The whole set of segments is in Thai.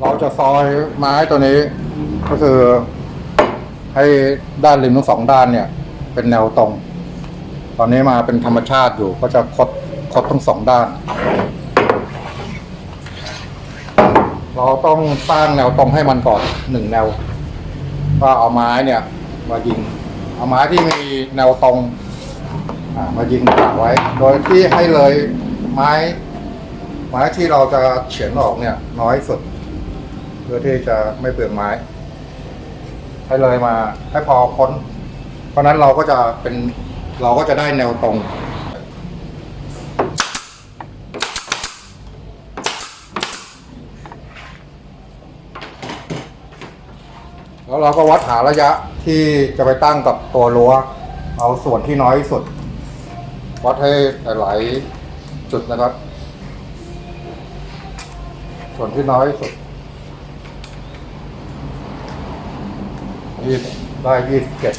เราจะซอยไม้ตัวนี้ ก็คือให้ด้านริมทั้งสองด้านเนี่ย เป็นแนวตรง ตอนนี้มาเป็นธรรมชาติอยู่ ก็จะคดคดทั้งสองด้าน เราต้องสร้างแนวตรงให้มันก่อนหนึ่งแนว ก็เอาไม้เนี่ย มายิง เอาไม้ที่มีแนวตรงมายิงกะไว้ โดยที่ให้เลยไม้ ไม้ที่เราจะเฉียนออกเนี่ย น้อยสุด เพื่อที่จะไม่เปลืองไม้ ให้เลยมา ให้พอพ้น เพราะนั้นเราก็จะเป็นเราก็จะได้แนวตรงแล้วเราก็วัดหาระยะที่จะไปตั้งกับตัวรั้ว เอาส่วนที่น้อยสุด วัดให้หลายจุดนะครับ ส่วนที่น้อยสุด ยี่ได้ยี่สิบเจ็ด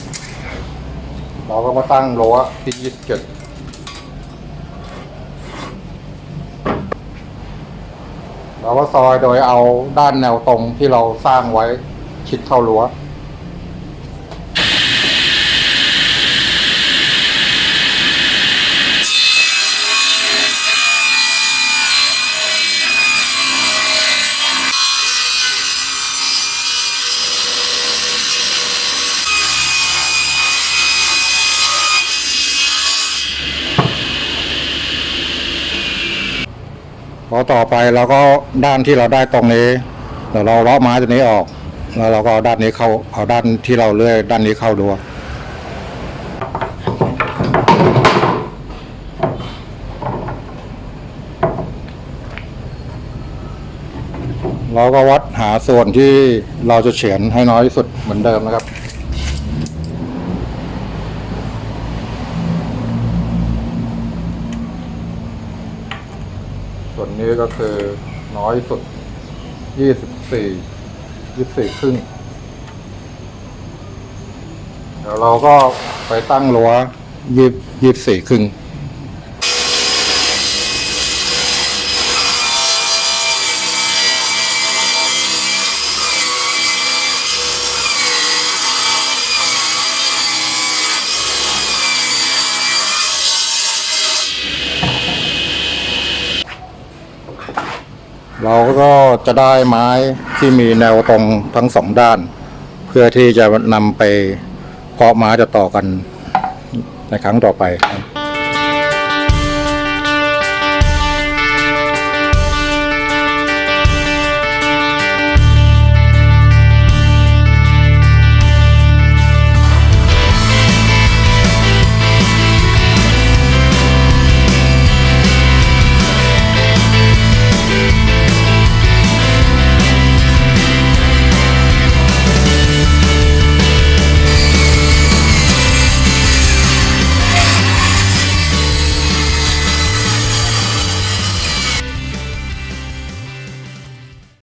เราก็มาตั้งโลที่ยี่สิบเจ็ดเราก็ซอยโดยเอาด้านแนวตรงที่เราสร้างไว้ชิดเข้ารั้ว พอต่อไปเราก็ด้านที่เราได้ตรงนี้เดี๋ยวเราเลาะไม้ตัวนี้ออก แล้วเราก็เอาด้านนี้เข้าเอาด้านที่เราเลื่อยด้านนี้เข้าดูเราก็วัดหาส่วนที่เราจะเฉียนให้น้อยที่สุดเหมือนเดิมนะครับ ส่วนนี้ก็คือน้อยสุดยี่สิบสี่ยี่สิบสี่ครึ่ง เดี๋ยวเราก็ไปตั้งรั้วยี่ยี่สิบสี่ครึ่ง เราก็จะได้ไม้ที่มีแนวตรงทั้งสองด้าน เพื่อที่จะนำไปเพาะไม้จะต่อกันในครั้งต่อไปครับ